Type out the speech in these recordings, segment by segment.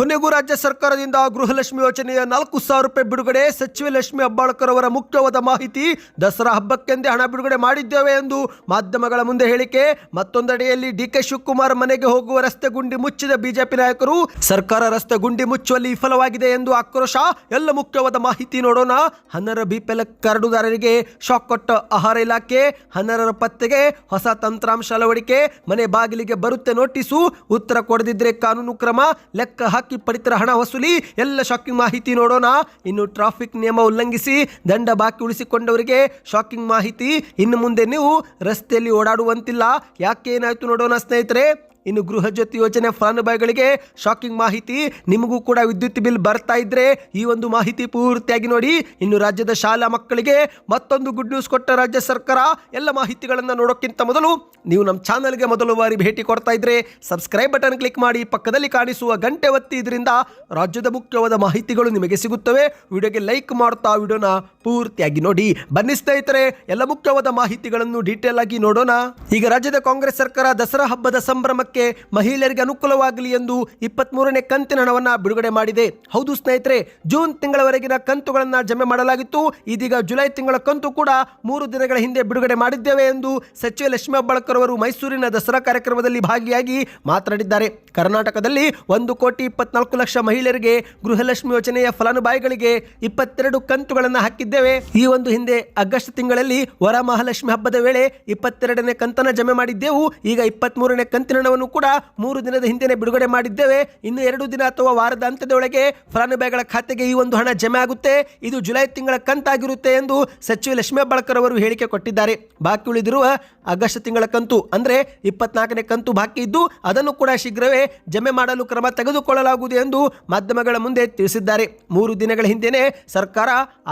ಕೊನೆಗೂ ರಾಜ್ಯ ಸರ್ಕಾರದಿಂದ ಗೃಹಲಕ್ಷ್ಮಿ ಯೋಜನೆಯ ನಾಲ್ಕು ಸಾವಿರ ರೂಪಾಯಿ ಬಿಡುಗಡೆ. ಸಚಿವೆ ಲಕ್ಷ್ಮಿ ಅಬ್ಬಾಳ್ಕರ್ ಅವರ ಮುಖ್ಯವಾದ ಮಾಹಿತಿ, ದಸರಾ ಹಬ್ಬಕ್ಕೆಂದೇ ಹಣ ಬಿಡುಗಡೆ ಮಾಡಿದ್ದೇವೆ ಎಂದು ಮಾಧ್ಯಮಗಳ ಮುಂದೆ ಹೇಳಿಕೆ. ಮತ್ತೊಂದೆಡೆಯಲ್ಲಿ ಡಿ ಕೆ ಶಿವಕುಮಾರ್ ಮನೆಗೆ ಹೋಗುವ ರಸ್ತೆ ಗುಂಡಿ ಮುಚ್ಚಿದ ಬಿಜೆಪಿ ನಾಯಕರು. ಸರ್ಕಾರ ರಸ್ತೆ ಗುಂಡಿ ಮುಚ್ಚುವಲ್ಲಿ ವಿಫಲವಾಗಿದೆ ಎಂದು ಆಕ್ರೋಶ. ಎಲ್ಲ ಮುಖ್ಯವಾದ ಮಾಹಿತಿ ನೋಡೋಣ. ಹನ್ನರ ಬಿಪಿಎಲ್ ಕರಡುದಾರರಿಗೆ ಶಾಕ್ ಕೊಟ್ಟ ಆಹಾರ ಇಲಾಖೆ. ಹನ್ನರರ ಪತ್ತೆಗೆ ಹೊಸ ತಂತ್ರಾಂಶ ಅಳವಡಿಕೆ. ಮನೆ ಬಾಗಿಲಿಗೆ ಬರುತ್ತೆ ನೋಟಿಸು. ಉತ್ತರ ಕೊಡದಿದ್ರೆ ಕಾನೂನು ಕ್ರಮ. ಲೆಕ್ಕ ಹಾಕಿ ಪಡಿತರ ಹಣ ವಸೂಲಿ, ಎಲ್ಲ ಶಾಕಿಂಗ್ ಮಾಹಿತಿ ನೋಡೋಣ. ಇನ್ನು ಟ್ರಾಫಿಕ್ ನಿಯಮ ಉಲ್ಲಂಘಿಸಿ, ದಂಡ ಬಾಕಿ ಉಳಿಸಿಕೊಂಡವರಿಗೆ ಶಾಕಿಂಗ್ ಮಾಹಿತಿ. ಇನ್ನು ಮುಂದೆ ನೀವು ರಸ್ತೆಯಲ್ಲಿ ಓಡಾಡುವಂತಿಲ್ಲ. ಯಾಕೆ ಏನಾಯ್ತು ನೋಡೋಣ ಸ್ನೇಹಿತರೆ? ಇನ್ನು ಗೃಹ ಜ್ಯೋತಿ ಯೋಜನೆ ಫಲಾನುಭವಿಗಳಿಗೆ ಶಾಕಿಂಗ್ ಮಾಹಿತಿ. ನಿಮಗೂ ಕೂಡ ವಿದ್ಯುತ್ ಬಿಲ್ ಬರ್ತಾ ಇದ್ರೆ ಈ ಒಂದು ಮಾಹಿತಿ ಪೂರ್ತಿಯಾಗಿ ನೋಡಿ. ಇನ್ನು ರಾಜ್ಯದ ಶಾಲಾ ಮಕ್ಕಳಿಗೆ ಮತ್ತೊಂದು ಗುಡ್ ನ್ಯೂಸ್ ಕೊಟ್ಟ ರಾಜ್ಯ ಸರ್ಕಾರ. ಎಲ್ಲ ಮಾಹಿತಿಗಳನ್ನು ನೋಡೋಕ್ಕಿಂತ ಮೊದಲು ನೀವು ನಮ್ಮ ಚಾನಲ್ಗೆ ಮೊದಲು ಬಾರಿ ಭೇಟಿ ಕೊಡ್ತಾ ಇದ್ರೆ ಸಬ್ಸ್ಕ್ರೈಬ್ ಬಟನ್ ಕ್ಲಿಕ್ ಮಾಡಿ. ಪಕ್ಕದಲ್ಲಿ ಕಾಣಿಸುವ ಗಂಟೆ ಒತ್ತಿ ಇದರಿಂದ ರಾಜ್ಯದ ಮುಖ್ಯವಾದ ಮಾಹಿತಿಗಳು ನಿಮಗೆ ಸಿಗುತ್ತವೆ. ವಿಡಿಯೋಗೆ ಲೈಕ್ ಮಾಡ್ತಾ ವಿಡಿಯೋನ ಪೂರ್ತಿಯಾಗಿ ನೋಡಿ. ಬನ್ನಿ ಸ್ನೇಹಿತರೆ, ಎಲ್ಲ ಮುಖ್ಯವಾದ ಮಾಹಿತಿಗಳನ್ನು ಡೀಟೇಲ್ ಆಗಿ ನೋಡೋಣ. ಈಗ ರಾಜ್ಯದ ಕಾಂಗ್ರೆಸ್ ಸರ್ಕಾರ ದಸರಾ ಹಬ್ಬದ ಸಂಭ್ರಮಕ್ಕೆ ಮಹಿಳೆಯರಿಗೆ ಅನುಕೂಲವಾಗಲಿ ಎಂದು ಇಪ್ಪತ್ಮೂರನೇ ಕಂತಿನ ಹಣವನ್ನು ಬಿಡುಗಡೆ ಮಾಡಿದೆ. ಹೌದು ಸ್ನೇಹಿತರೆ, ಜೂನ್ ತಿಂಗಳವರೆಗಿನ ಕಂತುಗಳನ್ನು ಜಮೆ ಮಾಡಲಾಗಿತ್ತು. ಇದೀಗ ಜುಲೈ ತಿಂಗಳ ಕಂತು ಕೂಡ ಮೂರು ದಿನಗಳ ಹಿಂದೆ ಬಿಡುಗಡೆ ಮಾಡಿದ್ದೇವೆ ಎಂದು ಸಚಿವ ಲಕ್ಷ್ಮೀ ಹೆಬ್ಬಾಳ್ಕರ್ ಅವರು ಮೈಸೂರಿನ ದಸರಾ ಕಾರ್ಯಕ್ರಮದಲ್ಲಿ ಭಾಗಿಯಾಗಿ ಮಾತನಾಡಿದ್ದಾರೆ. ಕರ್ನಾಟಕದಲ್ಲಿ ಒಂದು ಕೋಟಿ ಇಪ್ಪತ್ನಾಲ್ಕು ಲಕ್ಷ ಮಹಿಳೆಯರಿಗೆ ಗೃಹಲಕ್ಷ್ಮಿ ಯೋಜನೆಯ ಫಲಾನುಭವಿಗಳಿಗೆ ಇಪ್ಪತ್ತೆರಡು ಕಂತುಗಳನ್ನು ಹಾಕಿದ್ದೇವೆ. ಈ ಒಂದು ಹಿಂದೆ ಆಗಸ್ಟ್ ತಿಂಗಳಲ್ಲಿ ವರ ಮಹಾಲಕ್ಷ್ಮಿ ಹಬ್ಬದ ವೇಳೆ ಇಪ್ಪತ್ತೆರಡನೇ ಕಂತನ ಜಮೆ ಮಾಡಿದ್ದೆವು. ಈಗ ಇಪ್ಪತ್ಮೂರನೇ ಕಂತಿನ ಹಣವನ್ನು ಕೂಡ ಮೂರು ದಿನದ ಹಿಂದೆನೆ ಬಿಡುಗಡೆ ಮಾಡಿದ್ದೇವೆ. ಇನ್ನು ಎರಡು ದಿನ ಅಥವಾ ವಾರದ ಅಂತ್ಯದೊಳಗೆ ಫಲಾನುಭವಿಗಳ ಖಾತೆಗೆ ಈ ಒಂದು ಹಣ ಜಮೆ ಆಗುತ್ತೆ. ಇದು ಜುಲೈ ತಿಂಗಳ ಕಂತಾಗಿರುತ್ತೆ ಎಂದು ಸಚಿವ ಲಕ್ಷ್ಮೀ ಬಾಳ್ಕರ್ ಅವರು ಹೇಳಿಕೆ ಕೊಟ್ಟಿದ್ದಾರೆ. ಬಾಕಿ ಉಳಿದಿರುವ ಆಗಸ್ಟ್ ತಿಂಗಳ ಕಂತು, ಅಂದರೆ ಇಪ್ಪತ್ನಾಲ್ಕನೇ ಕಂತು ಬಾಕಿ ಇದ್ದು, ಅದನ್ನು ಕೂಡ ಶೀಘ್ರವೇ ಜಮೆ ಮಾಡಲು ಕ್ರಮ ತೆಗೆದುಕೊಳ್ಳಲಾಗುವುದು ಎಂದು ಮಾಧ್ಯಮಗಳ ಮುಂದೆ ತಿಳಿಸಿದ್ದಾರೆ. ಮೂರು ದಿನಗಳ ಹಿಂದೆಯೇ ಸರ್ಕಾರ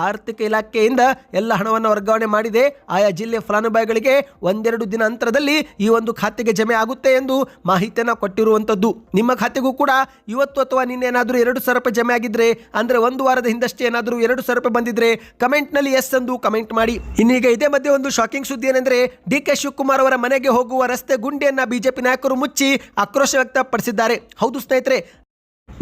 ಆರ್ಥಿಕ ಇಲಾಖೆಯಿಂದ ಎಲ್ಲ ಹಣವನ್ನು ವರ್ಗಾವಣೆ ಮಾಡಿದೆ. ಆಯಾ ಜಿಲ್ಲೆ ಫಲಾನುಭವಿಗಳಿಗೆ ಒಂದೆರಡು ದಿನ ಅಂತರದಲ್ಲಿ ಈ ಒಂದು ಖಾತೆಗೆ ಜಮೆ ಆಗುತ್ತೆ ಎಂದು ಮಾಹಿತಿಯನ್ನು ಕೊಟ್ಟಿರುವಂಥದ್ದು. ನಿಮ್ಮ ಖಾತೆಗೂ ಕೂಡ ಇವತ್ತು ಅಥವಾ ನಿನ್ನೆ ಏನಾದರೂ ಎರಡು ಸಾವಿರ ರೂಪಾಯಿ ಜಮೆ ಆಗಿದ್ರೆ, ಅಂದರೆ ಒಂದು ವಾರದ ಹಿಂದಷ್ಟೇ ಏನಾದರೂ ಎರಡು ಸಾವಿರ ರೂಪಾಯಿ ಬಂದಿದ್ರೆ, ಕಮೆಂಟ್ನಲ್ಲಿ ಎಸ್ ಎಂದು ಕಮೆಂಟ್ ಮಾಡಿ. ಇನ್ನೀಗ ಇದೇ ಮಧ್ಯೆ ಒಂದು ಶಾಕಿಂಗ್ ಸುದ್ದಿ ಏನೆಂದ್ರೆ, ಡಿ ಕೆ ಶಿವಕುಮಾರ್ ಅವರ ಮನೆಗೆ ಹೋಗುವ ರಸ್ತೆ ಗುಂಡಿಯನ್ನ ಬಿಜೆಪಿ ನಾಯಕರು ಮುಚ್ಚಿ ಆಕ್ರೋಶ ವ್ಯಕ್ತಪಡಿಸಿದ್ದಾರೆ. ಹೌದು ಸ್ನೇಹಿತರೆ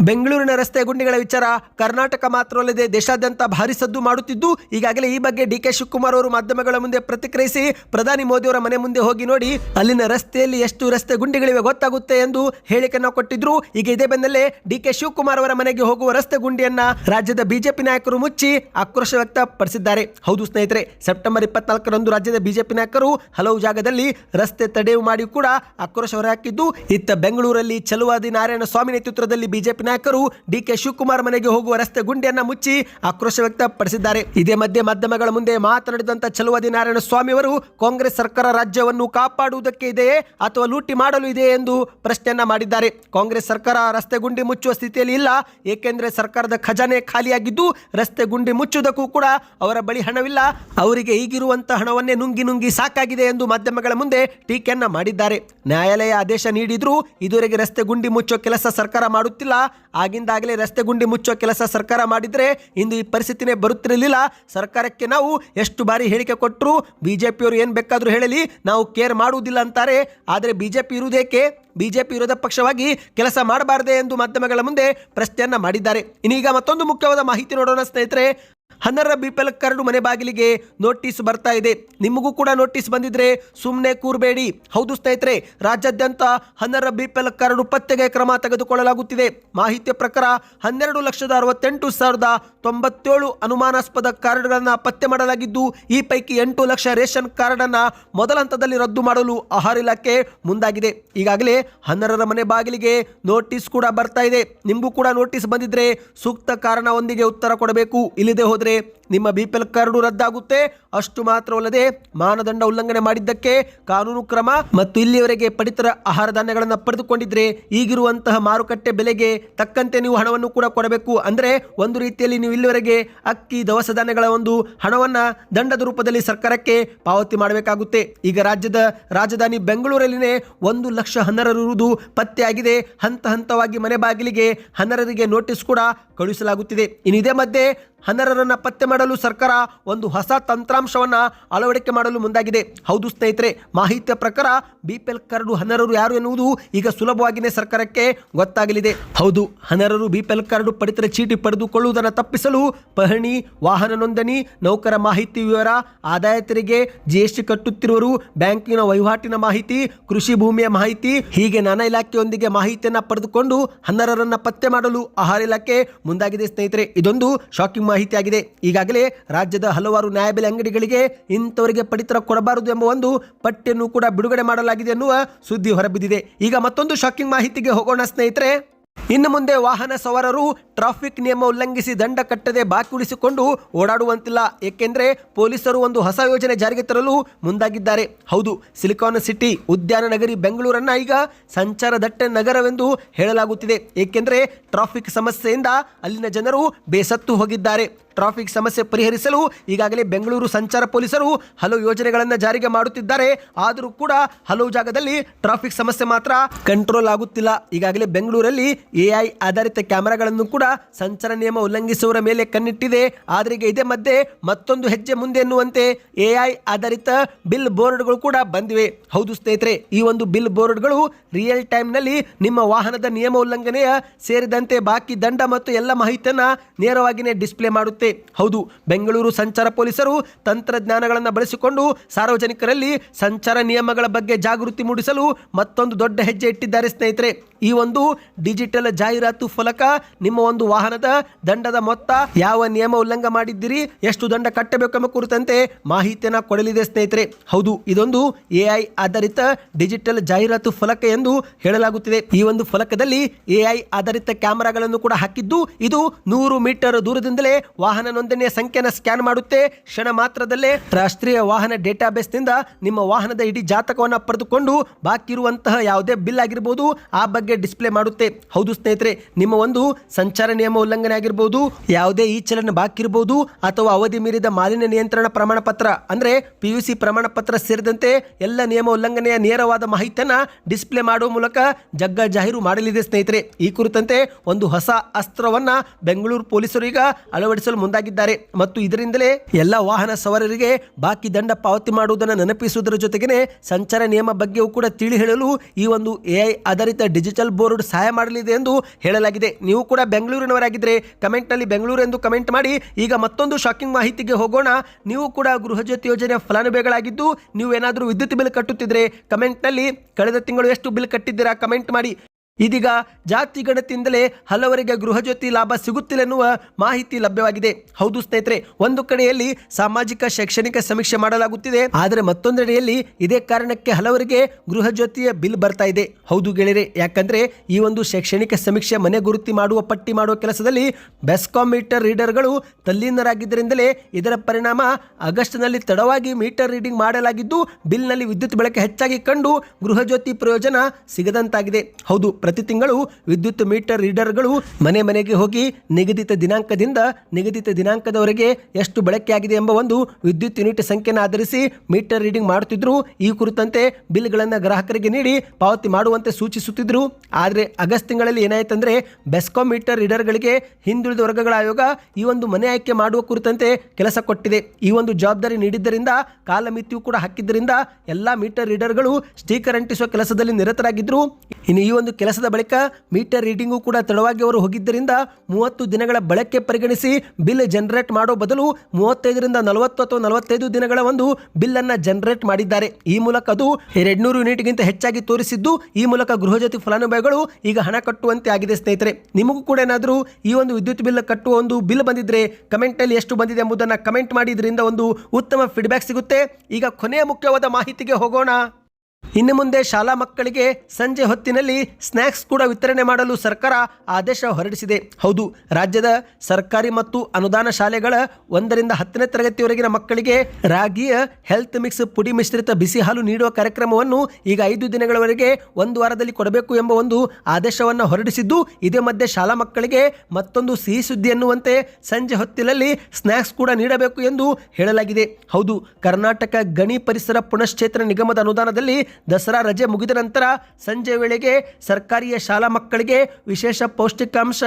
ಬೆಂಗಳೂರಿನ ರಸ್ತೆ ಗುಂಡಿಗಳ ವಿಚಾರ ಕರ್ನಾಟಕ ಮಾತ್ರವಲ್ಲದೆ ದೇಶಾದ್ಯಂತ ಭಾರಿ ಸದ್ದು ಮಾಡುತ್ತಿದ್ದು, ಈಗಾಗಲೇ ಈ ಬಗ್ಗೆ ಡಿ ಕೆ ಶಿವಕುಮಾರ್ ಅವರು ಮಾಧ್ಯಮಗಳ ಮುಂದೆ ಪ್ರತಿಕ್ರಿಯಿಸಿ ಪ್ರಧಾನಿ ಮೋದಿಯವರ ಮನೆ ಮುಂದೆ ಹೋಗಿ ನೋಡಿ, ಅಲ್ಲಿನ ರಸ್ತೆಯಲ್ಲಿ ಎಷ್ಟು ರಸ್ತೆ ಗುಂಡಿಗಳಿವೆ ಗೊತ್ತಾಗುತ್ತೆ ಎಂದು ಹೇಳಿಕೆಯನ್ನು ಕೊಟ್ಟಿದ್ರು. ಈಗ ಇದೇ ಬೆನ್ನಲ್ಲೇ ಡಿ ಕೆ ಶಿವಕುಮಾರ್ ಅವರ ಮನೆಗೆ ಹೋಗುವ ರಸ್ತೆ ಗುಂಡಿಯನ್ನ ರಾಜ್ಯದ ಬಿಜೆಪಿ ನಾಯಕರು ಮುಚ್ಚಿ ಆಕ್ರೋಶ ವ್ಯಕ್ತಪಡಿಸಿದ್ದಾರೆ. ಹೌದು ಸ್ನೇಹಿತರೆ, ಸೆಪ್ಟೆಂಬರ್ ಇಪ್ಪತ್ನಾಲ್ಕರಂದು ರಾಜ್ಯದ ಬಿಜೆಪಿ ನಾಯಕರು ಹಲವು ಜಾಗದಲ್ಲಿ ರಸ್ತೆ ತಡೆವು ಮಾಡಿ ಕೂಡ ಆಕ್ರೋಶ ಹೊರಹಾಕಿದ್ದು, ಇತ್ತ ಬೆಂಗಳೂರಲ್ಲಿ ಚಲುವಾದಿ ನಾರಾಯಣ ಸ್ವಾಮಿ ನೇತೃತ್ವದಲ್ಲಿ ಬಿಜೆಪಿ ನಾಯಕರು ಡಿ ಕೆ ಶಿವಕುಮಾರ್ ಮನೆಗೆ ಹೋಗುವ ರಸ್ತೆ ಗುಂಡಿಯನ್ನ ಮುಚ್ಚಿ ಆಕ್ರೋಶ ವ್ಯಕ್ತಪಡಿಸಿದ್ದಾರೆ. ಇದೇ ಮಧ್ಯೆ ಮಾಧ್ಯಮಗಳ ಮುಂದೆ ಮಾತನಾಡಿದಂತ ಚಲುವಾದಿ ನಾರಾಯಣ ಸ್ವಾಮಿ ಅವರು, ಕಾಂಗ್ರೆಸ್ ಸರ್ಕಾರ ರಾಜ್ಯವನ್ನು ಕಾಪಾಡುವುದಕ್ಕೆ ಇದೆಯೇ ಅಥವಾ ಲೂಟಿ ಮಾಡಲು ಇದೆಯೇ ಎಂದು ಪ್ರಶ್ನೆಯನ್ನ ಮಾಡಿದ್ದಾರೆ. ಕಾಂಗ್ರೆಸ್ ಸರ್ಕಾರ ರಸ್ತೆ ಗುಂಡಿ ಮುಚ್ಚುವ ಸ್ಥಿತಿಯಲ್ಲಿ ಇಲ್ಲ. ಏಕೆಂದರೆ ಸರ್ಕಾರದ ಖಜಾನೆ ಖಾಲಿಯಾಗಿದ್ದು ರಸ್ತೆ ಗುಂಡಿ ಮುಚ್ಚುವುದಕ್ಕೂ ಕೂಡ ಅವರ ಬಳಿ ಹಣವಿಲ್ಲ. ಅವರಿಗೆ ಈಗಿರುವಂತಹ ಹಣವನ್ನೇ ನುಂಗಿ ನುಂಗಿ ಸಾಕಾಗಿದೆ ಎಂದು ಮಾಧ್ಯಮಗಳ ಮುಂದೆ ಟೀಕೆಯನ್ನ ಮಾಡಿದ್ದಾರೆ. ನ್ಯಾಯಾಲಯ ಆದೇಶ ನೀಡಿದ್ರೂ ಇದುವರೆಗೆ ರಸ್ತೆ ಗುಂಡಿ ಮುಚ್ಚೋ ಕೆಲಸ ಸರ್ಕಾರ ಮಾಡುತ್ತಿಲ್ಲ. ಆಗಿಂದಾಗಲೇ ರಸ್ತೆ ಗುಂಡಿ ಮುಚ್ಚೋ ಕೆಲಸ ಸರ್ಕಾರ ಮಾಡಿದ್ರೆ ಇಂದು ಈ ಪರಿಸ್ಥಿತಿನೇ ಬರುತ್ತಿರಲಿಲ್ಲ. ಸರ್ಕಾರಕ್ಕೆ ನಾವು ಎಷ್ಟು ಬಾರಿ ಹೇಳಿಕೆ ಕೊಟ್ಟರು ಬಿಜೆಪಿಯವರು ಏನು ಬೇಕಾದರೂ ಹೇಳಲಿ, ನಾವು ಕೇರ್ ಮಾಡುವುದಿಲ್ಲ ಅಂತಾರೆ. ಆದರೆ ಬಿಜೆಪಿ ಇರುವುದೇಕೆ ಬಿಜೆಪಿ ವಿರೋಧ ಪಕ್ಷವಾಗಿ ಕೆಲಸ ಮಾಡಬಾರದೆ ಎಂದು ಮಾಧ್ಯಮಗಳ ಮುಂದೆ ಪ್ರಶ್ನೆಯನ್ನ ಮಾಡಿದ್ದಾರೆ. ಇನ್ನೀಗ ಮತ್ತೊಂದು ಮುಖ್ಯವಾದ ಮಾಹಿತಿ ನೋಡೋಣ ಸ್ನೇಹಿತರೆ. ಹನ್ನರ ಬಿಪಿಎಲ್ ಕರಡು ಮನೆ ಬಾಗಿಲಿಗೆ ನೋಟಿಸ್ ಬರ್ತಾ ಇದೆ. ನಿಮಗೂ ಕೂಡ ನೋಟಿಸ್ ಬಂದಿದ್ರೆ ಸುಮ್ಮನೆ ಕೂರಬೇಡಿ. ಹೌದು ಸ್ನೇಹಿತರೆ, ರಾಜ್ಯಾದ್ಯಂತ ಹನ್ನರ ಬಿಪಿಎಲ್ ಕರಡು ಪತ್ತೆಗೆ ಕ್ರಮ ತೆಗೆದುಕೊಳ್ಳಲಾಗುತ್ತಿದೆ. ಮಾಹಿತಿಯ ಪ್ರಕಾರ ಹನ್ನೆರಡು ಲಕ್ಷದ ಅರವತ್ತೆಂಟು ಸಾವಿರದ ತೊಂಬತ್ತೇಳು ಅನುಮಾನಾಸ್ಪದ ಕಾರ್ಡ್ಗಳನ್ನು ಪತ್ತೆ ಮಾಡಲಾಗಿದ್ದು, ಈ ಪೈಕಿ ಎಂಟು ಲಕ್ಷ ರೇಷನ್ ಕಾರ್ಡನ್ನು ಮೊದಲ ಹಂತದಲ್ಲಿ ರದ್ದು ಮಾಡಲು ಆಹಾರ ಇಲಾಖೆ ಮುಂದಾಗಿದೆ. ಈಗಾಗಲೇ ಹನ್ನರರ ಮನೆ ಬಾಗಿಲಿಗೆ ನೋಟಿಸ್ ಕೂಡ ಬರ್ತಾ ಇದೆ. ನಿಮಗೂ ಕೂಡ ನೋಟಿಸ್ ಬಂದಿದ್ರೆ ಸೂಕ್ತ ಕಾರಣವೊಂದಿಗೆ ಉತ್ತರ ಕೊಡಬೇಕು. ಇಲ್ಲದೆ ಹೋದರೆ octubre ನಿಮ್ಮ ಬಿ ಪಿ ಕಾರ್ಡು ರದ್ದಾಗುತ್ತೆ. ಅಷ್ಟು ಮಾತ್ರವಲ್ಲದೆ ಮಾನದಂಡ ಉಲ್ಲಂಘನೆ ಮಾಡಿದ್ದಕ್ಕೆ ಕಾನೂನು ಕ್ರಮ ಮತ್ತು ಇಲ್ಲಿಯವರೆಗೆ ಪಡಿತರ ಆಹಾರ ಧಾನ್ಯಗಳನ್ನು ಪಡೆದುಕೊಂಡಿದ್ರೆ ಈಗಿರುವಂತಹ ಮಾರುಕಟ್ಟೆ ಬೆಲೆಗೆ ತಕ್ಕಂತೆ ನೀವು ಹಣವನ್ನು ಕೂಡ ಕೊಡಬೇಕು. ಅಂದರೆ ಒಂದು ರೀತಿಯಲ್ಲಿ ನೀವು ಇಲ್ಲಿವರೆಗೆ ಅಕ್ಕಿ, ದವಸ ಧಾನ್ಯಗಳ ಒಂದು ಹಣವನ್ನು ದಂಡದ ರೂಪದಲ್ಲಿ ಸರ್ಕಾರಕ್ಕೆ ಪಾವತಿ ಮಾಡಬೇಕಾಗುತ್ತೆ. ಈಗ ರಾಜ್ಯದ ರಾಜಧಾನಿ ಬೆಂಗಳೂರಲ್ಲಿನೇ ಒಂದು ಲಕ್ಷ ಹನ್ನರರಿರುವುದು ಪತ್ತೆಯಾಗಿದೆ ಹಂತ ಹಂತವಾಗಿ ಮನೆ ಬಾಗಿಲಿಗೆ ಹನ್ನರರಿಗೆ ನೋಟಿಸ್ ಕೂಡ ಕಳುಹಿಸಲಾಗುತ್ತಿದೆ. ಇನ್ನು ಇದೇ ಮಧ್ಯೆ ಹನ್ನರರನ್ನು ಪತ್ತೆ ಮಾಡಲು ಸರ್ಕಾರ ಒಂದು ಹೊಸ ತಂತ್ರಾಂಶವನ್ನ ಅಳವಡಿಕೆ ಮಾಡಲು ಮುಂದಾಗಿದೆ. ಹೌದು ಸ್ನೇಹಿತರೆ, ಮಾಹಿತಿಯ ಪ್ರಕಾರ ಬಿಪಿಎಲ್ ಕಾರ್ಡು ಅನರ್ಹರು ಯಾರು ಎನ್ನುವುದು ಈಗ ಸುಲಭವಾಗಿನೇ ಸರ್ಕಾರಕ್ಕೆ ಗೊತ್ತಾಗಲಿದೆ. ಹೌದು ಅನರ್ಹರು ಬಿಪಿಎಲ್ ಕಾರ್ಡು ಪಡಿತರ ಚೀಟಿ ಪಡೆದುಕೊಳ್ಳುವುದನ್ನು ತಪ್ಪಿಸಲು ಪಹಣಿ, ವಾಹನ ನೋಂದಣಿ, ನೌಕರ ಮಾಹಿತಿ ವಿವರ, ಆದಾಯ ತೆರಿಗೆ ಜಿಎಸ್ಟಿ ಕಟ್ಟುತ್ತಿರುವರು ಬ್ಯಾಂಕಿನ ವಹಿವಾಟಿನ ಮಾಹಿತಿ, ಕೃಷಿ ಭೂಮಿಯ ಮಾಹಿತಿ, ಹೀಗೆ ನಾನಾ ಇಲಾಖೆಯೊಂದಿಗೆ ಮಾಹಿತಿಯನ್ನು ಪಡೆದುಕೊಂಡು ಹನ್ನರರನ್ನ ಪತ್ತೆ ಮಾಡಲು ಆಹಾರ ಇಲಾಖೆ ಮುಂದಾಗಿದೆ ಸ್ನೇಹಿತರೆ. ಇದೊಂದು ಶಾಕಿಂಗ್ ಮಾಹಿತಿ ಆಗಿದೆ ಈಗಾಗಲೇ ರಾಜ್ಯದ ಹಲವಾರು ನ್ಯಾಯಬೆಲೆ ಅಂಗಡಿಗಳಿಗೆ ಇಂಥವರಿಗೆ ಪಡಿತರ ಕೊಡಬಾರದು ಎಂಬ ಒಂದು ಪಟ್ಟಿಯನ್ನು ಕೂಡ ಬಿಡುಗಡೆ ಮಾಡಲಾಗಿದೆ ಎನ್ನುವ ಸುದ್ದಿ ಹೊರಬಿದ್ದಿದೆ. ಈಗ ಮತ್ತೊಂದು ಶಾಕಿಂಗ್ ಮಾಹಿತಿಗೆ ಹೋಗೋಣ ಸ್ನೇಹಿತರೆ. ಇನ್ನು ಮುಂದೆ ವಾಹನ ಸವಾರರು ಟ್ರಾಫಿಕ್ ನಿಯಮ ಉಲ್ಲಂಘಿಸಿ ದಂಡ ಕಟ್ಟದೆ ಬಾಕಿ ಉಳಿಸಿಕೊಂಡು ಓಡಾಡುವಂತಿಲ್ಲ. ಏಕೆಂದರೆ ಪೊಲೀಸರು ಒಂದು ಹೊಸ ಯೋಜನೆ ಜಾರಿಗೆ ತರಲು ಮುಂದಾಗಿದ್ದಾರೆ. ಹೌದು, ಸಿಲಿಕಾನ್ ಸಿಟಿ ಉದ್ಯಾನ ನಗರಿ ಬೆಂಗಳೂರನ್ನ ಈಗ ಸಂಚಾರ ದಟ್ಟೆ ನಗರವೆಂದು ಹೇಳಲಾಗುತ್ತಿದೆ. ಏಕೆಂದರೆ ಟ್ರಾಫಿಕ್ ಸಮಸ್ಯೆಯಿಂದ ಅಲ್ಲಿನ ಜನರು ಬೇಸತ್ತು ಹೋಗಿದ್ದಾರೆ. ಟ್ರಾಫಿಕ್ ಸಮಸ್ಯೆ ಪರಿಹರಿಸಲು, ಈಗಾಗಲೇ ಬೆಂಗಳೂರು ಸಂಚಾರ ಪೊಲೀಸರು ಹಲವು ಯೋಜನೆಗಳನ್ನು ಜಾರಿಗೆ ಮಾಡುತ್ತಿದ್ದಾರೆ. ಆದರೂ ಕೂಡ ಹಲವು ಜಾಗದಲ್ಲಿ ಟ್ರಾಫಿಕ್ ಸಮಸ್ಯೆ ಮಾತ್ರ ಕಂಟ್ರೋಲ್ ಆಗುತ್ತಿಲ್ಲ. ಈಗಾಗಲೇ ಬೆಂಗಳೂರಲ್ಲಿ ಎಐ ಆಧಾರಿತ ಕ್ಯಾಮೆರಾಗಳನ್ನು ಕೂಡ ಸಂಚಾರ ನಿಯಮ ಉಲ್ಲಂಘಿಸುವವರ ಮೇಲೆ ಕಣ್ಣಿಟ್ಟಿದೆ. ಆದರೆ ಇದೇ ಮಧ್ಯೆ ಮತ್ತೊಂದು ಹೆಜ್ಜೆ ಮುಂದೆ ಎನ್ನುವಂತೆ ಎಐ ಆಧಾರಿತ ಬಿಲ್ ಬೋರ್ಡ್ಗಳು ಕೂಡ ಬಂದಿವೆ. ಹೌದು ಸ್ನೇಹಿತರೆ, ಈ ಒಂದು ಬಿಲ್ ಬೋರ್ಡ್ಗಳು ರಿಯಲ್ ಟೈಮ್ನಲ್ಲಿ ನಿಮ್ಮ ವಾಹನದ ನಿಯಮ ಉಲ್ಲಂಘನೆಯ ಸೇರಿದಂತೆ ಬಾಕಿ ದಂಡ ಮತ್ತು ಎಲ್ಲ ಮಾಹಿತಿಯನ್ನು ನೇರವಾಗಿಯೇ ಡಿಸ್ಪ್ಲೇ ಮಾಡುತ್ತೆ. ಹೌದು, ಬೆಂಗಳೂರು ಸಂಚಾರ ಪೊಲೀಸರು ತಂತ್ರಜ್ಞಾನಗಳನ್ನು ಬಳಸಿಕೊಂಡು ಸಾರ್ವಜನಿಕರಲ್ಲಿ ಸಂಚಾರ ನಿಯಮಗಳ ಬಗ್ಗೆ ಜಾಗೃತಿ ಮೂಡಿಸಲು ಮತ್ತೊಂದು ದೊಡ್ಡ ಹೆಜ್ಜೆ ಇಟ್ಟಿದ್ದಾರೆ ಸ್ನೇಹಿತರೆ. ಈ ಒಂದು ಡಿಜಿಟಲ್ ಜಾಹೀರಾತು ಫಲಕ ನಿಮ್ಮ ಒಂದು ವಾಹನದ ದಂಡದ ಮೊತ್ತ, ಯಾವ ನಿಯಮ ಉಲ್ಲಂಘ ಮಾಡಿದ್ದೀರಿ, ಎಷ್ಟು ದಂಡ ಕಟ್ಟಬೇಕೆಂಬ ಕುರಿತಂತೆ ಮಾಹಿತಿಯನ್ನು ಕೊಡಲಿದೆ ಸ್ನೇಹಿತರೆ. ಹೌದು, ಇದೊಂದು ಎಐ ಆಧಾರಿತ ಡಿಜಿಟಲ್ ಜಾಹೀರಾತು ಫಲಕ ಎಂದು ಹೇಳಲಾಗುತ್ತಿದೆ. ಈ ಒಂದು ಫಲಕದಲ್ಲಿ ಎಐ ಆಧಾರಿತ ಕ್ಯಾಮೆರಾಗಳನ್ನು ಕೂಡ ಹಾಕಿದ್ದು, ಇದು ನೂರು ಮೀಟರ್ ದೂರದಿಂದಲೇ ವಾಹನ ನೋಂದಣಿಯ ಸಂಖ್ಯೆಯನ್ನು ಸ್ಕ್ಯಾನ್ ಮಾಡುತ್ತೆ. ಕ್ಷಣ ಮಾತ್ರದಲ್ಲೇ ರಾಷ್ಟ್ರೀಯ ವಾಹನ ಡೇಟಾಬೇಸ್ನಿಂದ ನಿಮ್ಮ ವಾಹನದ ಇಡೀ ಜಾತಕವನ್ನು ಪಡೆದುಕೊಂಡು ಬಾಕಿ ಇರುವಂತಹ ಯಾವುದೇ ಬಿಲ್ ಆಗಿರ್ಬೋದು ಆ ಬಗ್ಗೆ ಡಿಸ್ಪ್ಲೇ ಮಾಡುತ್ತೆ. ಹೌದು ಸ್ನೇಹಿತರೆ, ನಿಮ್ಮ ಒಂದು ಸಂಚಾರ ನಿಯಮ ಉಲ್ಲಂಘನೆ ಆಗಿರ್ಬೋದು, ಯಾವುದೇ ಈ ಚಲನ ಬಾಕಿ ಇರಬಹುದು ಅಥವಾ ಅವಧಿ ಮೀರಿದ ಮಾಲಿನ್ಯ ನಿಯಂತ್ರಣ ಪ್ರಮಾಣ ಪತ್ರ ಅಂದ್ರೆ ಪಿ ಯು ಸಿ ಪ್ರಮಾಣ ಪತ್ರ ಸೇರಿದಂತೆ ಎಲ್ಲ ನಿಯಮ ಉಲ್ಲಂಘನೆಯ ನೇರವಾದ ಮಾಹಿತಿಯನ್ನ ಡಿಸ್ಪ್ಲೇ ಮಾಡುವ ಮೂಲಕ ಜಗ್ಗ ಜಾಹೀರು ಮಾಡಲಿದೆ ಸ್ನೇಹಿತರೆ. ಈ ಕುರಿತಂತೆ ಒಂದು ಹೊಸ ಅಸ್ತ್ರವನ್ನು ಬೆಂಗಳೂರು ಪೊಲೀಸರು ಈಗ ಅಳವಡಿಸಲು ಮುಂದಾಗಿದ್ದಾರೆ ಮತ್ತು ಇದರಿಂದಲೇ ಎಲ್ಲ ವಾಹನ ಸವಾರರಿಗೆ ಬಾಕಿ ದಂಡ ಪಾವತಿ ಮಾಡುವುದನ್ನು ನೆನಪಿಸುವುದರ ಜೊತೆಗೆ ಸಂಚಾರ ನಿಯಮ ಬಗ್ಗೆಯೂ ಕೂಡ ತಿಳಿ ಹೇಳಲು ಈ ಒಂದು ಎಐ ಆಧಾರಿತ ಡಿಜಿಟಲ್ ಬೋರ್ಡ್ ಸಹಾಯ ಮಾಡಲಿದೆ ಎಂದು ಹೇಳಲಾಗಿದೆ. ನೀವು ಕೂಡ ಬೆಂಗಳೂರಿನವರಾಗಿದ್ದರೆ ಕಮೆಂಟ್ನಲ್ಲಿ ಬೆಂಗಳೂರು ಎಂದು ಕಮೆಂಟ್ ಮಾಡಿ. ಈಗ ಮತ್ತೊಂದು ಶಾಕಿಂಗ್ ಮಾಹಿತಿಗೆ ಹೋಗೋಣ. ನೀವು ಕೂಡ ಗೃಹ ಜ್ಯೋತಿ ಯೋಜನೆಯ ಫಲಾನುಭವಿಗಳಾಗಿದ್ದು ನೀವು ಏನಾದರೂ ವಿದ್ಯುತ್ ಬಿಲ್ ಕಟ್ಟುತ್ತಿದ್ದರೆ ಕಮೆಂಟ್ನಲ್ಲಿ ಕಳೆದ ತಿಂಗಳು ಎಷ್ಟು ಬಿಲ್ ಕಟ್ಟಿದ್ದೀರಾ ಕಮೆಂಟ್ ಮಾಡಿ. ಇದೀಗ ಜಾತಿ ಗಣತಿಯಿಂದಲೇ ಹಲವರಿಗೆ ಗೃಹ ಜ್ಯೋತಿ ಲಾಭ ಸಿಗುತ್ತಿಲ್ಲ ಎನ್ನುವ ಮಾಹಿತಿ ಲಭ್ಯವಾಗಿದೆ. ಹೌದು ಸ್ನೇಹಿತರೆ, ಒಂದು ಕಡೆಯಲ್ಲಿ ಸಾಮಾಜಿಕ, ಶೈಕ್ಷಣಿಕ ಸಮೀಕ್ಷೆ ಮಾಡಲಾಗುತ್ತಿದೆ. ಆದರೆ ಮತ್ತೊಂದೆಡೆಯಲ್ಲಿ ಇದೇ ಕಾರಣಕ್ಕೆ ಹಲವರಿಗೆ ಗೃಹ ಜ್ಯೋತಿಯ ಬಿಲ್ ಬರ್ತಾ ಇದೆ. ಹೌದು ಗೆಳೆಯರೆ, ಯಾಕಂದ್ರೆ ಈ ಒಂದು ಶೈಕ್ಷಣಿಕ ಸಮೀಕ್ಷೆ ಮನೆ ಗುರುತಿ ಮಾಡುವ ಪಟ್ಟಿ ಮಾಡುವ ಕೆಲಸದಲ್ಲಿ ಬೆಸ್ಕಾಂ ಮೀಟರ್ ರೀಡರ್ಗಳು ತಲ್ಲೀನರಾಗಿದ್ದರಿಂದಲೇ ಇದರ ಪರಿಣಾಮ ಆಗಸ್ಟ್ನಲ್ಲಿ ತಡವಾಗಿ ಮೀಟರ್ ರೀಡಿಂಗ್ ಮಾಡಲಾಗಿದ್ದು, ಬಿಲ್ನಲ್ಲಿ ವಿದ್ಯುತ್ ಬಳಕೆ ಹೆಚ್ಚಾಗಿ ಕಂಡು ಗೃಹ ಜ್ಯೋತಿ ಪ್ರಯೋಜನ ಸಿಗದಂತಾಗಿದೆ. ಹೌದು ಪ್ರತಿ ತಿಂಗಳು ವಿದ್ಯುತ್ ಮೀಟರ್ ರೀಡರ್ಗಳು ಮನೆ ಮನೆಗೆ ಹೋಗಿ ನಿಗದಿತ ದಿನಾಂಕದಿಂದ ನಿಗದಿತ ದಿನಾಂಕದವರೆಗೆ ಎಷ್ಟು ಬಳಕೆಯಾಗಿದೆ ಎಂಬ ಒಂದು ವಿದ್ಯುತ್ ಯೂನಿಟ್ ಸಂಖ್ಯೆಯನ್ನು ಆಧರಿಸಿ ಮೀಟರ್ ರೀಡಿಂಗ್ ಮಾಡುತ್ತಿದ್ದರು. ಈ ಕುರಿತಂತೆ ಬಿಲ್ಗಳನ್ನು ಗ್ರಾಹಕರಿಗೆ ನೀಡಿ ಪಾವತಿ ಮಾಡುವಂತೆ ಸೂಚಿಸುತ್ತಿದ್ದರು. ಆದರೆ ಆಗಸ್ಟ್ ತಿಂಗಳಲ್ಲಿ ಏನಾಯಿತಂದರೆ ಬೆಸ್ಕಾಂ ಮೀಟರ್ ರೀಡರ್ಗಳಿಗೆ ಹಿಂದುಳಿದ ವರ್ಗಗಳ ಆಯೋಗ ಈ ಒಂದು ಮನೆ ಆಯ್ಕೆ ಮಾಡುವ ಕುರಿತಂತೆ ಕೆಲಸ ಕೊಟ್ಟಿದೆ. ಈ ಒಂದು ಜವಾಬ್ದಾರಿ ನೀಡಿದ್ದರಿಂದ, ಕಾಲಮಿತಿಯು ಕೂಡ ಹಾಕಿದ್ದರಿಂದ ಎಲ್ಲ ಮೀಟರ್ ರೀಡರ್ಗಳು ಸ್ಟೀಕರ್ ಅಂಟಿಸುವ ಕೆಲಸದಲ್ಲಿ ನಿರತರಾಗಿದ್ದರು. ಇನ್ನು ಈ ಒಂದು ಕೆಲಸದ ಬಳಿಕ ಮೀಟರ್ ರೀಡಿಂಗು ಕೂಡ ತಡವಾಗಿ ಅವರು ಹೋಗಿದ್ದರಿಂದ ಮೂವತ್ತು ದಿನಗಳ ಬಳಕೆ ಪರಿಗಣಿಸಿ ಬಿಲ್ ಜನರೇಟ್ ಮಾಡೋ ಬದಲು ಮೂವತ್ತೈದರಿಂದ ನಲವತ್ತು ಅಥವಾ ನಲವತ್ತೈದು ದಿನಗಳ ಒಂದು ಬಿಲ್ ಅನ್ನ ಜನರೇಟ್ ಮಾಡಿದ್ದಾರೆ. ಈ ಮೂಲಕ ಅದು ಎರಡ್ನೂರು ಯೂನಿಟ್ಗಿಂತ ಹೆಚ್ಚಾಗಿ ತೋರಿಸಿದ್ದು ಈ ಮೂಲಕ ಗೃಹಜ್ಯೋತಿ ಫಲಾನುಭವಿಗಳು ಈಗ ಹಣ ಕಟ್ಟುವಂತೆ ಆಗಿದೆ ಸ್ನೇಹಿತರೆ. ನಿಮಗೂ ಕೂಡ ಏನಾದರೂ ಈ ಒಂದು ವಿದ್ಯುತ್ ಬಿಲ್ ಕಟ್ಟುವ ಒಂದು ಬಿಲ್ ಬಂದಿದ್ರೆ ಕಮೆಂಟ್ ಅಲ್ಲಿ ಎಷ್ಟು ಬಂದಿದೆ ಎಂಬುದನ್ನು ಕಮೆಂಟ್ ಮಾಡಿ ಇದರಿಂದ ಒಂದು ಉತ್ತಮ ಫೀಡ್ಬ್ಯಾಕ್ ಸಿಗುತ್ತೆ. ಈಗ ಕೊನೆಯ ಮುಖ್ಯವಾದ ಮಾಹಿತಿಗೆ ಹೋಗೋಣ. ಇನ್ನು ಮುಂದೆ ಶಾಲಾ ಮಕ್ಕಳಿಗೆ ಸಂಜೆ ಹೊತ್ತಿನಲ್ಲಿ ಸ್ನ್ಯಾಕ್ಸ್ ಕೂಡ ವಿತರಣೆ ಮಾಡಲು ಸರ್ಕಾರ ಆದೇಶ ಹೊರಡಿಸಿದೆ. ಹೌದು, ರಾಜ್ಯದ ಸರ್ಕಾರಿ ಮತ್ತು ಅನುದಾನ ಶಾಲೆಗಳ ಒಂದರಿಂದ ಹತ್ತನೇ ತರಗತಿವರೆಗಿನ ಮಕ್ಕಳಿಗೆ ರಾಗಿಯ ಹೆಲ್ತ್ ಮಿಕ್ಸ್ ಪುಡಿ ಮಿಶ್ರಿತ ಬಿಸಿ ಹಾಲು ನೀಡುವ ಕಾರ್ಯಕ್ರಮವನ್ನು ಈಗ ಐದು ದಿನಗಳವರೆಗೆ ಒಂದು ವಾರದಲ್ಲಿ ಕೊಡಬೇಕು ಎಂಬ ಒಂದು ಆದೇಶವನ್ನು ಹೊರಡಿಸಿದ್ದು, ಇದೇ ಮಧ್ಯೆ ಶಾಲಾ ಮಕ್ಕಳಿಗೆ ಮತ್ತೊಂದು ಸಿಹಿ ಸುದ್ದಿ ಎನ್ನುವಂತೆ ಸಂಜೆ ಹೊತ್ತಿನಲ್ಲಿ ಸ್ನ್ಯಾಕ್ಸ್ ಕೂಡ ನೀಡಬೇಕು ಎಂದು ಹೇಳಲಾಗಿದೆ. ಹೌದು, ಕರ್ನಾಟಕ ಗಣಿ ಪರಿಸರ ಪುನಶ್ಚೇತನ ನಿಗಮದ ಅನುದಾನದಲ್ಲಿ ದಸರಾ ರಜೆ ಮುಗಿದ ನಂತರ ಸಂಜೆ ವೇಳೆಗೆ ಸರ್ಕಾರಿಯ ಶಾಲಾ ಮಕ್ಕಳಿಗೆ ವಿಶೇಷ ಪೌಷ್ಟಿಕಾಂಶ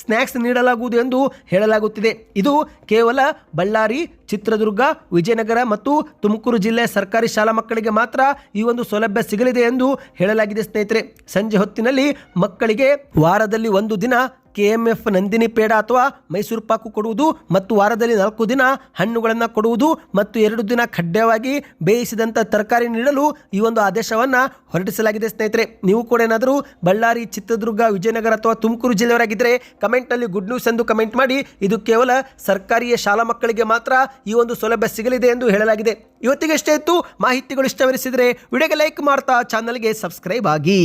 ಸ್ನ್ಯಾಕ್ಸ್ ನೀಡಲಾಗುವುದು ಎಂದು ಹೇಳಲಾಗುತ್ತಿದೆ. ಇದು ಕೇವಲ ಬಳ್ಳಾರಿ, ಚಿತ್ರದುರ್ಗ, ವಿಜಯನಗರ ಮತ್ತು ತುಮಕೂರು ಜಿಲ್ಲೆಯ ಸರ್ಕಾರಿ ಶಾಲಾ ಮಕ್ಕಳಿಗೆ ಮಾತ್ರ ಈ ಒಂದು ಸೌಲಭ್ಯ ಸಿಗಲಿದೆ ಎಂದು ಹೇಳಲಾಗಿದೆ ಸ್ನೇಹಿತರೆ. ಸಂಜೆ ಹೊತ್ತಿನಲ್ಲಿ ಮಕ್ಕಳಿಗೆ ವಾರದಲ್ಲಿ ಒಂದು ದಿನ K M F Nandini peda ಅಥವಾ ಮೈಸೂರು ಪಾಕು ಕೊಡುವುದು ಮತ್ತು ವಾರದಲ್ಲಿ ನಾಲ್ಕು ದಿನ ಹಣ್ಣುಗಳನ್ನು ಕೊಡುವುದು ಮತ್ತು ಎರಡು ದಿನ ಖಡ್ಡವಾಗಿ ಬೇಯಿಸಿದಂಥ ತರಕಾರಿ ನೀಡಲು ಈ ಒಂದು ಆದೇಶವನ್ನು ಹೊರಡಿಸಲಾಗಿದೆ ಸ್ನೇಹಿತರೆ. ನೀವು ಕೂಡ ಏನಾದರೂ ಬಳ್ಳಾರಿ, ಚಿತ್ರದುರ್ಗ, ವಿಜಯನಗರ ಅಥವಾ ತುಮಕೂರು ಜಿಲ್ಲೆಯವರಾಗಿದ್ದರೆ ಕಮೆಂಟ್ನಲ್ಲಿ ಗುಡ್ ನ್ಯೂಸ್ ಎಂದು ಕಮೆಂಟ್ ಮಾಡಿ. ಇದು ಕೇವಲ ಸರ್ಕಾರಿಯ ಶಾಲಾ ಮಕ್ಕಳಿಗೆ ಮಾತ್ರ ಈ ಒಂದು ಸೌಲಭ್ಯ ಸಿಗಲಿದೆ ಎಂದು ಹೇಳಲಾಗಿದೆ. ಇವತ್ತಿಗೆ ಎಷ್ಟೇ ಇತ್ತು. ಮಾಹಿತಿಗಳು ಇಷ್ಟವರಿಸಿದರೆ ವಿಡಿಯೋಗೆ ಲೈಕ್ ಮಾಡ್ತಾ ಚಾನಲ್ಗೆ ಸಬ್ಸ್ಕ್ರೈಬ್ ಆಗಿ.